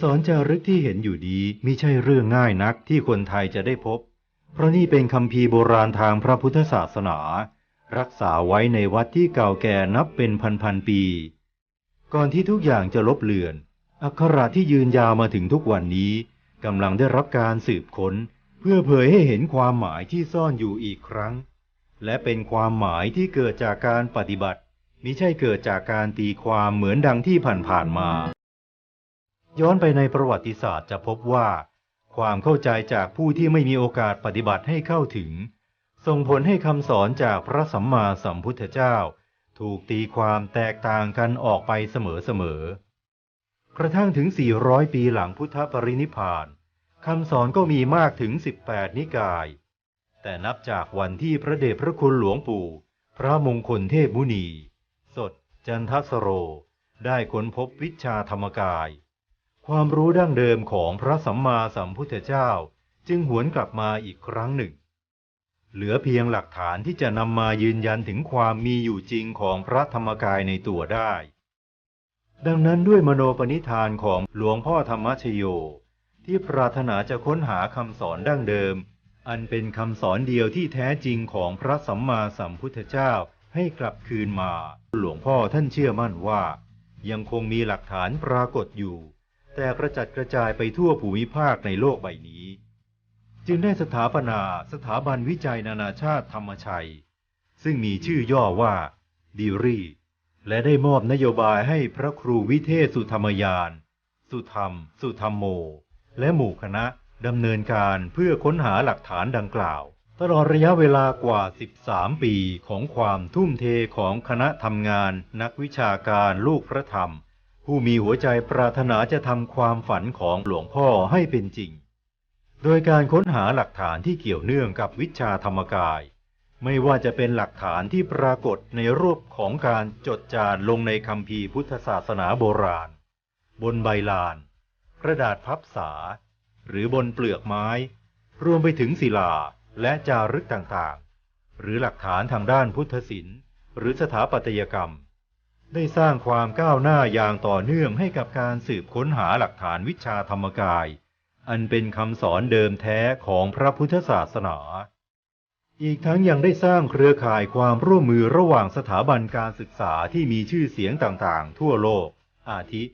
ำสอนจารึกที่เห็นอยู่ดีมิใช่เรื่องง่ายนักที่คนไทยจะได้พบ เพราะนี่เป็นคำพีโบราณทางพระพุทธศาสนา รักษาไว้ในวัดที่เก่าแก่นับเป็นพันๆปี ก่อนที่ทุกอย่างจะลบเลือน อักขระที่ยืนยาวมาถึงทุกวันนี้กำลังได้รับการสืบค้น เพื่อเผยให้เห็นความหมายที่ซ่อนอยู่อีกครั้ง และเป็นความหมายที่เกิดจากการปฏิบัติมิใช่เกิดจากการตีความเหมือนดังที่ผ่านๆมา ย้อนไปในประวัติศาสตร์จะพบว่า ความเข้าใจจากผู้ที่ไม่มีโอกาสปฏิบัติให้เข้าถึง ส่งผลให้คำสอนจากพระสัมมาสัมพุทธเจ้า ถูกตีความแตกต่างกันออกไปเสมอๆกระทั่งถึง 400 ปีหลังพุทธปรินิพานคำสอนก็มีมากถึง 18 นิกาย แต่นับจากวันที่พระเดชพระคุณหลวงปู่ พระมงคลเทพมุนี สด จันทสโร ได้ค้นพบวิชาธรรมกาย ความรู้ดั้งเดิมของพระสัมมาสัมพุทธเจ้าจึงหวนกลับมาอีกครั้งหนึ่ง เหลือเพียงหลักฐานที่จะนำมายืนยันถึงความมีอยู่จริงของพระธรรมกายในตัวได้ ดังนั้นด้วยมโนปณิธานของหลวงพ่อธรรมชโย ที่ปรารถนาจะค้นหาคำสอนดั้งเดิม อันเป็นคำสอนเดียวที่แท้จริงของพระสัมมาสัมพุทธเจ้าให้กลับคืนมา หลวงพ่อท่านเชื่อมั่นว่า ยังคงมีหลักฐานปรากฏอยู่ แต่กระจัดกระจายไปทั่วภูมิภาคในโลกใบนี้ จึงได้สถาปนาสถาบันวิจัยนานาชาติธรรมชัย ซึ่งมีชื่อย่อว่าดีรีและได้มอบนโยบายให้พระครูวิเทศสุธรรมยาน สุธรรม สุธรรมโม และหมู่คณะดำเนินการเพื่อค้นหาหลักฐานดังกล่าว ตลอดระยะเวลากว่า 13 ปีของความทุ่มเทของคณะทำงานนักวิชาการลูกพระธรรม ผู้มีหัวใจปรารถนาจะทำความฝันของหลวงพ่อให้เป็นจริง โดยการค้นหาหลักฐานที่เกี่ยวเนื่องกับวิชาธรรมกาย ไม่ว่าจะเป็นหลักฐานที่ปรากฏในรูปของการจดจารลงในคัมภีพุทธศาสนาโบราณ บนใบลาน กระดาษพับสาหรือบนเปลือกไม้ รวมไปถึงศิลาและจารึกต่างๆ หรือหลักฐานทางด้านพุทธศิลป์ หรือสถาปัตยกรรม ได้สร้างความก้าวหน้าอย่างต่อเนื่องให้กับการสืบค้นหาหลักฐานวิชาธรรมกาย อันเป็นคำสอนเดิมแท้ของพระพุทธศาสนา อีกทั้งยังได้สร้างเครือข่ายความร่วมมือระหว่างสถาบันการศึกษาที่มีชื่อเสียงต่างๆ ทั่วโลก อาทิ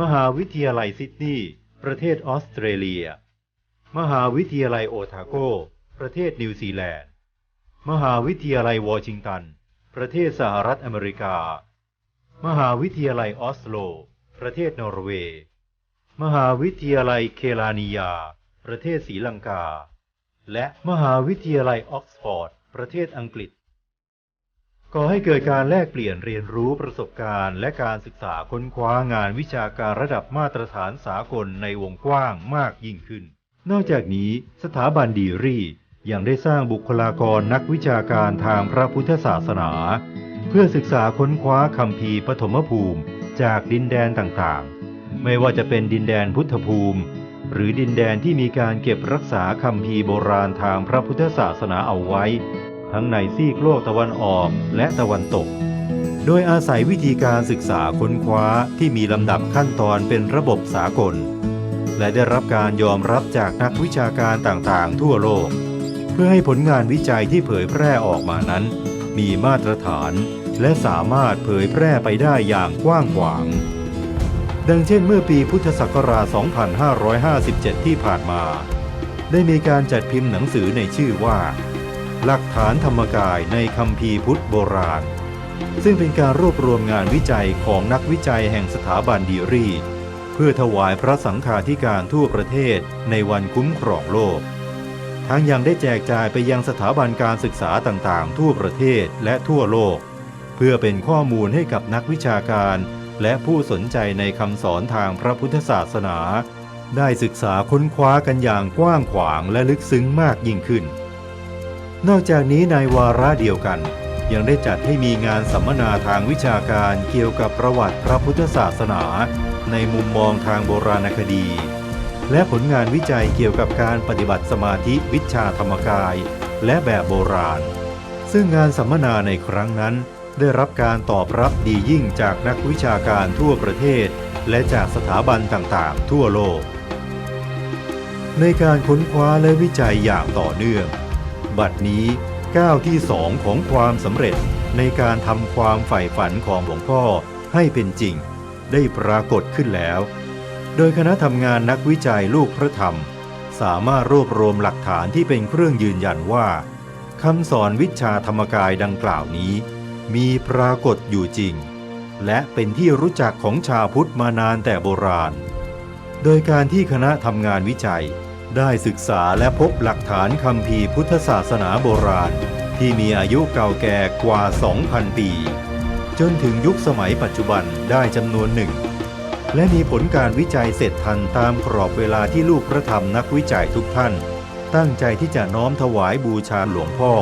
มหาวิทยาลัยซิดนีย์ประเทศออสเตรเลีย มหาวิทยาลัยโอทาโก ประเทศนิวซีแลนด์ มหาวิทยาลัยวอชิงตัน ประเทศสหรัฐอเมริกา มหาวิทยาลัยออสโล ประเทศนอร์เวย์ มหาวิทยาลัยเคลานียา ประเทศศรีลังกา และมหาวิทยาลัยออกซฟอร์ด ประเทศอังกฤษก่อให้เกิดการแลกเปลี่ยนเรียนรู้ประสบการณ์ และการศึกษาค้นคว้างานวิชาการระดับมาตรฐานสากลในวงกว้างมากยิ่งขึ้น นอกจากนี้สถาบันดีรียังได้สร้างบุคลากรนักวิชาการทางพระพุทธศาสนา เพื่อศึกษาค้นคว้าคำพีปฐมภูมิจากดินแดนต่างๆ ไม่ว่าจะเป็นดินแดนพุทธภูมิ หรือดินแดนที่มีการเก็บรักษาคำพีโบราณทางพระพุทธศาสนาเอาไว้ ทั้งในซีกโลกตะวันออกและตะวันตก โดยอาศัยวิธีการศึกษาค้นคว้าที่มีลำดับขั้นตอนเป็นระบบสากล และได้รับการยอมรับจากนักวิชาการต่างๆ ทั่วโลก เพื่อให้ผลงานวิจัยที่เผยแพร่ออกมานั้น มีมาตรฐาน และสามารถเผยแพร่ไปได้อย่างกว้างขวาง ดังเช่นเมื่อปีพุทธศักราช 2557 ที่ผ่านมา ได้มีการจัดพิมพ์หนังสือในชื่อว่า หลักฐานธรรมกายในคัมภีพุทธโบราณ ซึ่งเป็นการรวบรวมงานวิจัยของนักวิจัยแห่งสถาบันดีรีเพื่อถวายพระสังฆาธิการทั่วประเทศในวันคุ้มครองโลก ทั้งยังได้แจกจ่ายไปยังสถาบันการศึกษาต่างๆ ทั่วประเทศและทั่วโลก เพื่อเป็นข้อมูลให้กับนักวิชาการ และผู้สนใจในคำสอนทางพระพุทธศาสนา ได้ศึกษาค้นคว้ากันอย่างกว้างขวางและลึกซึ้งมากยิ่งขึ้น นอกจากนี้ในวาระเดียวกัน ยังได้จัดให้มีงานสัมมนาทางวิชาการเกี่ยวกับประวัติพระพุทธศาสนา ในมุมมองทางโบราณคดี และผลงานวิจัยเกี่ยวกับการปฏิบัติสมาธิวิชาธรรมกาย และแบบโบราณ ซึ่งงานสัมมนาในครั้งนั้น ได้รับการตอบรับดียิ่งจากนักวิชาการทั่วประเทศ และจากสถาบันต่างๆ ทั่วโลก ในการค้นคว้าและวิจัยอย่างต่อเนื่อง บัดนี้ก้าวที่สองของความสำเร็จในการทำความใฝ่ฝันของหลวงพ่อให้เป็นจริง ได้ปรากฏขึ้นแล้ว โดยคณะทำงานนักวิจัยลูกพระธรรม สามารถรวบรวมหลักฐานที่เป็นเครื่องยืนยันว่าคำสอนวิชาธรรมกายดังกล่าวนี้ มีปรากฏอยู่จริง และเป็นที่รู้จักของชาวพุทธมานานแต่โบราณ โดยการที่คณะทำงานวิจัย ได้ศึกษาและพบหลักฐานคำพีพุทธศาสนาโบราณ ที่มีอายุเก่าแก่กว่า 2,000 ปี จนถึงยุคสมัยปัจจุบันได้จำนวนหนึ่ง และมีผลการวิจัยเสร็จทันตามกรอบเวลาที่ลูกพระธรรมนักวิจัยทุกท่าน ตั้งใจที่จะน้อมถวายบูชาหลวงพ่อ